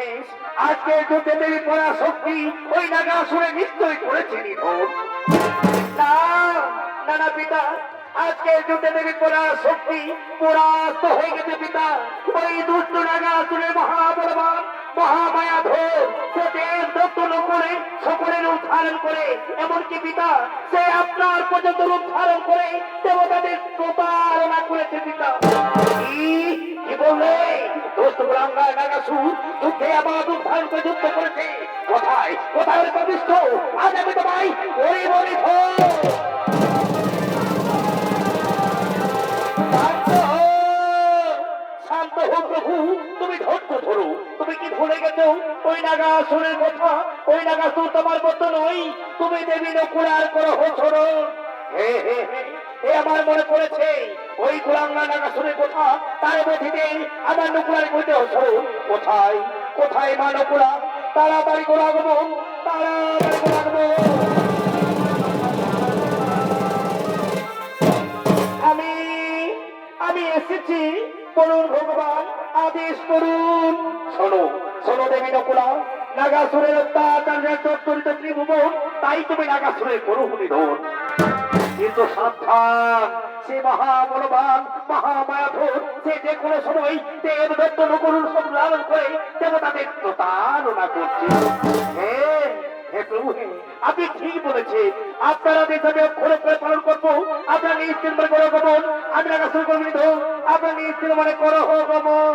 প্রিয় আজকে দেবী পড়া শক্তি ওই নাগা শুনে নিশ্চয় করেছে নিধন না না না, পিতা, আজকে যুদ্ধে দেবী পড়া শক্তি পরাস্ত হয়ে গেছে, পিতা। ওই দুষ্ট নাগা শুনে মহাবলবান, মহামায়া ধর দেব করে সকলের উদ্ধারণ করে। এমনকি পিতা, সে আপনার পর্যন্ত উদ্ধারণ করে দেবতাদের প্রতারণা করেছে, পিতা। শান্ত হো তুমি ধৈর্য ধরো তুমি কি ভুলে গেছো ওই নাগাসুরের কথা ওই নাগাসুর তোমার মতো নই তুমি দেবী নকুড়ার করো ছোড়ো হে হে হে আমার মনে পড়েছে ওই কুলাঙ্গা নাগাসুরের কথা? তার মধ্যে আমার নকুড়ার কইতে হতো কোথায়? কোথায় মা নকুড়া তাড়াতাড়ি করে আগমন তাড়াতাড়ি করে আগমন আমি আমি এসেছি বলুন ভগবান, আদেশ করুন। শোনো শোনো দেবী নকুলা নাগাসুরের অত্যাচারের চত্বরিত ত্রিভুবন, তাই তুমি নাগাসুরের করু নিধন সে যে কোনো সময় দেব দত্ত নকরুর সব লালন করে দেবতাদের প্রতারণা হ্যাঁ হে আপনি ঠিক বলেছেন। আপনারা দেশ করে পালন করব, আপনার নিশ্চিত মনে করো গমন আমি রাখা করব নিধ আপনার নিশ্চিত মনে করো গমন।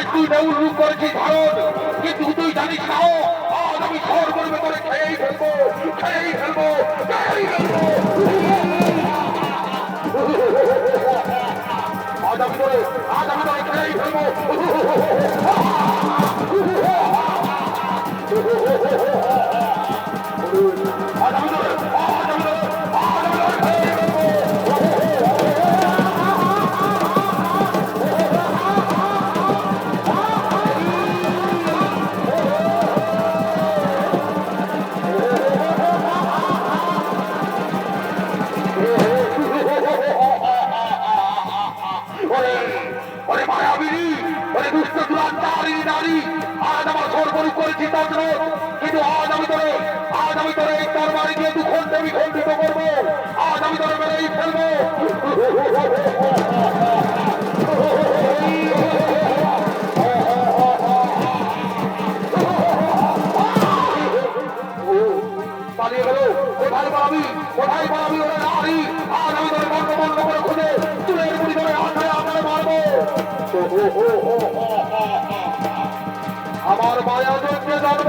আজ তুই নেউল রূপ করেছিস ভারত। কিন্তু তুই জানিস না, আজ আমি সর করবে করে খেয়েই ফেলব খেয়েই ফেলব খেয়েই ফেলব। দু খন্ডে করব আজ আমি তোরে মেরেই ফেলব আমার মায়া যজ্ঞে জন্ম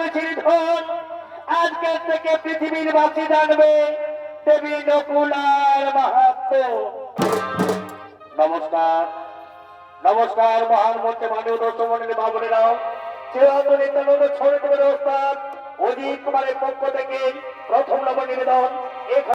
তোর ধন। আজকের থেকে পৃথিবীর বাসী জানবে দেবী নকুলার মাহাত্ম। নমস্কার। নমস্কার, মহান মধ্যে মাননীয় দর্শমণ্ডলী বাবুরেরাও চিরান্ত নিত্যানন্দ ছোট অজিত কুমারের পক্ষ থেকে প্রথম নব নিবেদন